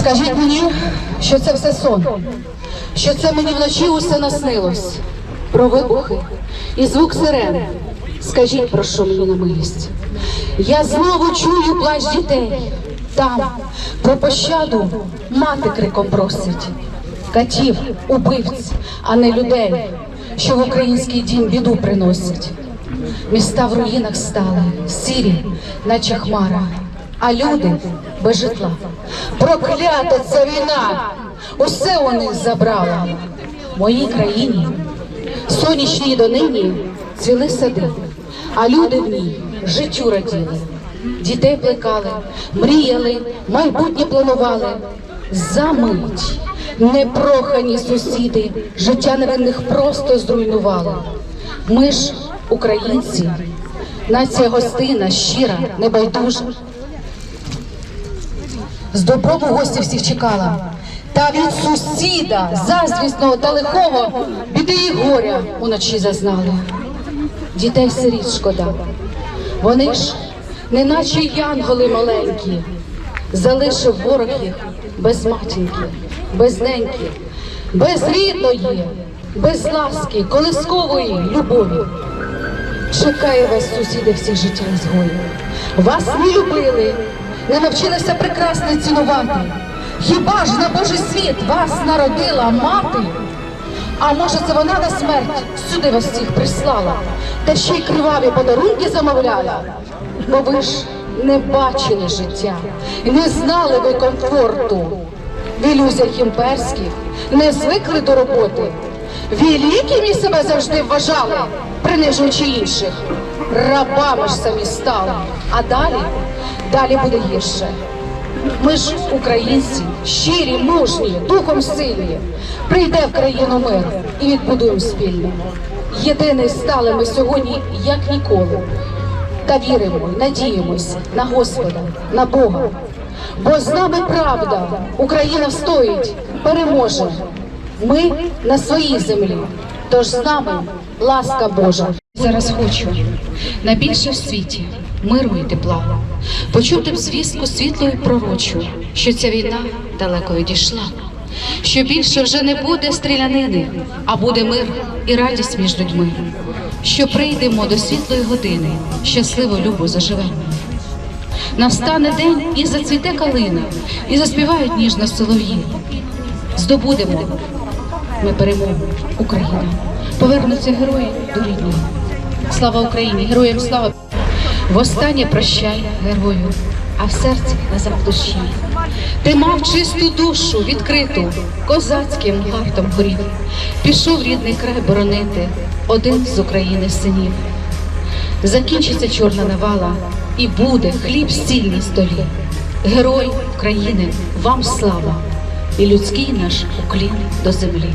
Скажіть мені, що це все сон, що це мені вночі усе наснилось. Про вибухи і звук сирен. Скажіть, про що мені на милість. Я знову чую плач дітей. Там про пощаду мати криком просить. Катів, убивць, а не людей, що в український дім біду приносять. Міста в руїнах стали, сірі, наче хмара, а люди без житла. Проклята ця війна! Усе у них забрала. В моїй країні, сонячній донині, цвіли сади, а люди в ній життю раділи. Дітей плекали, мріяли, майбутнє планували. За мить непрохані сусіди життя невинних просто зруйнували. Ми ж, українці, нація гостина, щира, небайдужа. З доброму гості всіх чекала. Та від сусіда, заздрісного та лихого, біди і горя уночі зазнали. Дітей сиріт шкода. Вони ж, неначе янголи маленькі, залишив ворог їх без матінки, без неньки, без рідної, без ласки, колискової любові. Чекає вас, сусіди, всіх життя ізгою. Вас не любили, не навчилися прекрасно цінувати. Хіба ж на Божий світ вас народила мати? А може, це вона на смерть сюди вас всіх прислала, та ще й криваві подарунки замовляла? Бо ви ж не бачили життя, не знали ви комфорту. В ілюзіях імперських не звикли до роботи. Великими себе завжди вважали, принижуючи інших. Рабами ж самі стали. А далі, далі буде гірше. Ми ж українці, щирі, мужні, духом сильні. Прийде в країну мир і відбудуємо спільно. Єдиний стали ми сьогодні, як ніколи. Та віримо, надіємось на Господа, на Бога. Бо з нами правда, Україна встоїть, переможе. Ми на своїй землі, тож з нами ласка Божа. Зараз хочу найбільше в світі миру і тепла, почути б звістку світлу і пророчу, що ця війна далеко відійшла, що більше вже не буде стрілянини, а буде мир і радість між людьми, що прийдемо до світлої години, щасливо любо заживемо. Настане день і зацвіте калина, і заспівають ніжно солов'ї. Здобудемо ми перемогу Україна. Повернуться герої до рідної. Слава Україні! Героям слава! Востаннє прощай, герою, а в серці назад душі. Ти мав чисту душу відкриту, козацьким гартом горів. Пішов рідний край боронити, один з України синів. Закінчиться чорна навала, і буде хліб стільній столі. Герой України, вам слава, і людський наш уклін до землі.